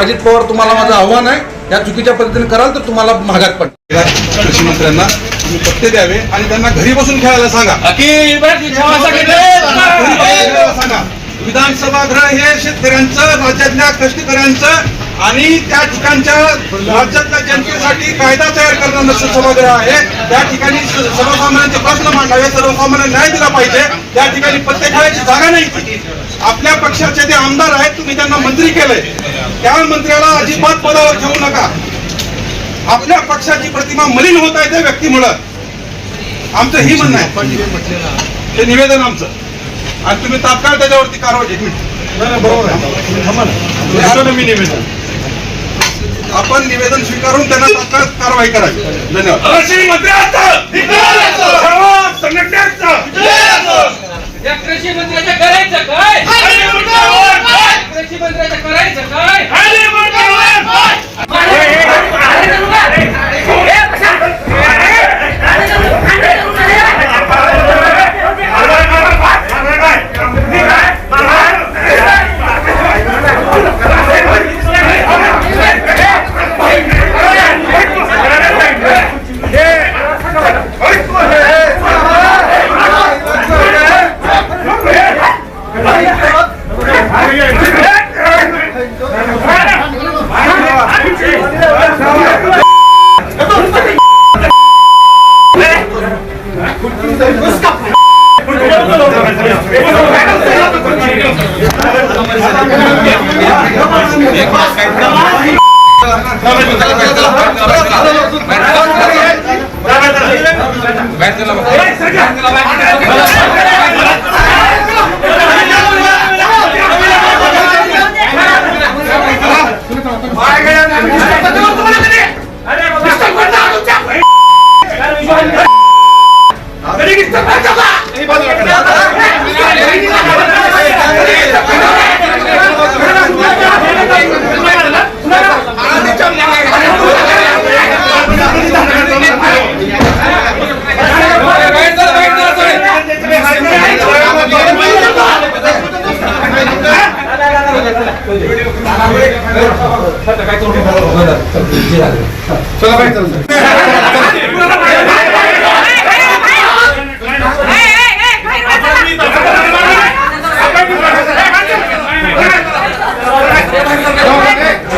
पवार तुम्हाला माझं आव्हान आहे. या चुकीच्या पद्धतीने कराल तर तुम्हाला महागात पडते कृषी मंत्र्यांना तुम्ही पत्ते द्यावे आणि त्यांना घरी बसून खेळायला सांगा. घरी बसून विधानसभागृह हे शेतकऱ्यांचं राज्यातल्या कष्टकऱ्यांचं आणि त्या ठिकाणच्या राज्यातल्या जनतेसाठी कायदा तयार करणारं सभागृह आहे. त्या ठिकाणी सर्वसामान्यांचे प्रश्न मांडावे सर्वसामान्य न्याय दिला पाहिजे. त्या ठिकाणी पत्ते खेळायची जागा नाही. आपल्या पक्षाचे जे आमदार आहेत तुम्ही त्यांना मंत्री केलंय. त्या मंत्र्याला अजिबात पदावर ठेवू नका. आपल्या पक्षाची प्रतिमा मलिन होत आहे त्या व्यक्तीमुळं. आमचं ही म्हणणं आहे. ते निवेदन आमचं. आणि तुम्ही तात्काळ त्याच्यावरती कारवाई एक मिनिट. बरोबर मी निवेदन. आपण निवेदन स्वीकारून त्यांना तात्काळ कारवाई करावी. धन्यवाद. Thank you.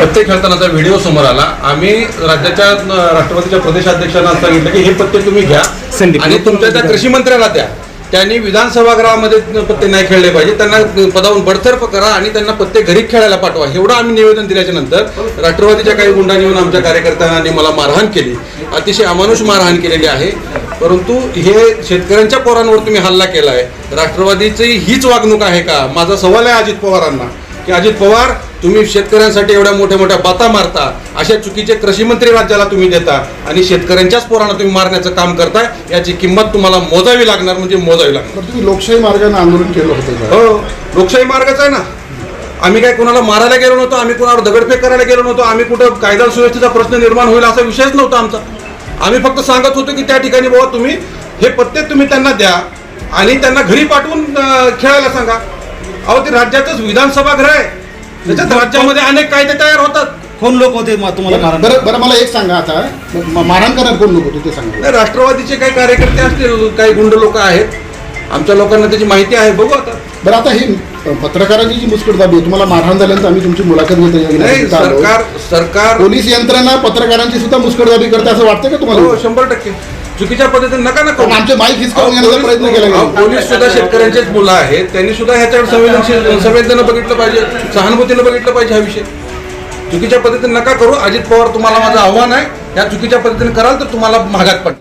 पत्ते खेळतानाचा व्हिडिओ समोर आला. आम्ही राज्याच्या अं, राष्ट्रवादीच्या प्रदेशाध्यक्षांना सांगितलं की हे पत्ते तुम्ही घ्या आणि तुमच्या त्या कृषी मंत्र्याला द्या. त्यांनी विधानसभागृहामध्ये पत्ते नाही खेळले पाहिजे. त्यांना पदावरून बडतर्फ करा आणि त्यांना पत्ते घरी खेळायला पाठवा. एवढं आम्ही निवेदन दिल्याच्या नंतर राष्ट्रवादीच्या काही गुंडांनी येऊन आमच्या कार्यकर्त्यांनी मला मारहाण केली. अतिशय अमानुष मारहाण केलेली आहे. परंतु हे शेतकऱ्यांच्या पोरांवर तुम्ही हल्ला केला आहे राष्ट्रवादीची हीच वागणूक आहे का? माझा सवाल आहे अजित पवारांना. की अजित पवार तुम्ही शेतकऱ्यांसाठी एवढ्या मोठ्या मोठ्या बाता मारता अशा चुकीचे कृषी मंत्री राज्याला तुम्ही देता आणि शेतकऱ्यांच्याच पोरांना तुम्ही मारण्याचं काम करताय याची किंमत तुम्हाला मोजावी लागणार म्हणजे मोजावी लागणार. तुम्ही लोकशाही मार्गाने आंदोलन केलं होतं हो लोकशाही मार्गच आहे ना. आम्ही काय कोणाला मारायला गेलो नव्हतो आम्ही कोणावर दगडफेक करायला गेलो नव्हतो आम्ही कुठं कायदा सुव्यवस्थेचा प्रश्न निर्माण होईल असा विषयच नव्हता आमचा. आम्ही फक्त सांगत होतो की त्या ठिकाणी बाबा तुम्ही हे पत्ते तुम्ही त्यांना द्या आणि त्यांना घरी पाठवून खेळायला सांगा. अहो ते राज्याचंच विधानसभागृह आहे. त्याच्यात राज्यामध्ये अनेक कायदे तयार होतात. कोण लोक होते? तुम्हाला मारण बरं बरं मला एक सांगा आता. म- मारहाण करणार कोण लोक होते ते सांगा. नाही, राष्ट्रवादीचे काही कार्यकर्ते असतील काही गुंड लोक आहेत. आमच्या लोकांना त्याची माहिती आहे बघू आता. बरं आता ही पत्रकारांची जी मुस्कटदाबी आहे तुम्हाला मारहाण झाल्यानंतर आम्ही तुमची मुलाखत घेत नाही. सरकार सरकार पोलीस यंत्रणा पत्रकारांची सुद्धा मुस्कटदाबी करते असं वाटतं का हो तुम्हाला शंभर टक्के. चुकीच्या पद्धतीने नका ना कारण करू आमचे माईक हिसकावून घेण्याचा प्रयत्न केला गेला. पोलीस सुद्धा शेतकऱ्यांचेच मुलं आहेत. त्यांनी सुद्धा ह्याच्यावर संवेदनशील संवेदनेनं बघितलं पाहिजे. सहानुभूतीनं बघितलं पाहिजे हा विषय. चुकीच्या पद्धतीने नका करू. अजित पवार तुम्हाला माझं आव्हान आहे. या चुकीच्या पद्धतीने कराल तर तुम्हाला महागात पडणार